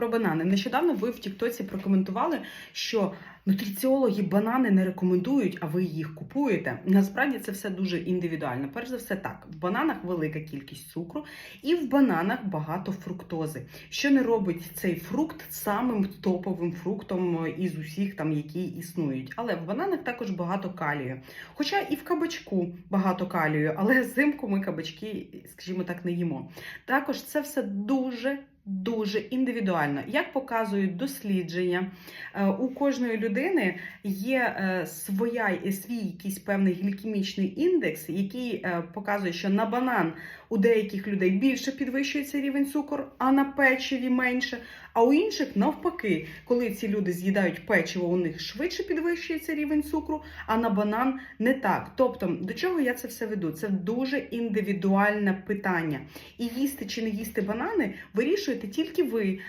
Про банани. Нещодавно ви в Тіктоці прокоментували, що нутриціологи банани не рекомендують, а ви їх купуєте. Насправді це все дуже індивідуально. Перш за все, так, в бананах велика кількість цукру, і в бананах багато фруктози, що не робить цей фрукт самим топовим фруктом із усіх, там, які існують. Але в бананах також багато калію. Хоча і в кабачку багато калію, але взимку ми кабачки, скажімо так, не їмо. Також це все дуже. Дуже індивідуально, як показують дослідження, е, у кожної людини є е, своя свій якийсь певний глікемічний індекс, який е, показує, що на банан у деяких людей більше підвищується рівень цукру, а на печиві менше. А у інших навпаки, коли ці люди з'їдають печиво, у них швидше підвищується рівень цукру, а на банан не так. Тобто, до чого я це все веду? Це дуже індивідуальне питання. І їсти чи не їсти банани вирішуєте тільки ви.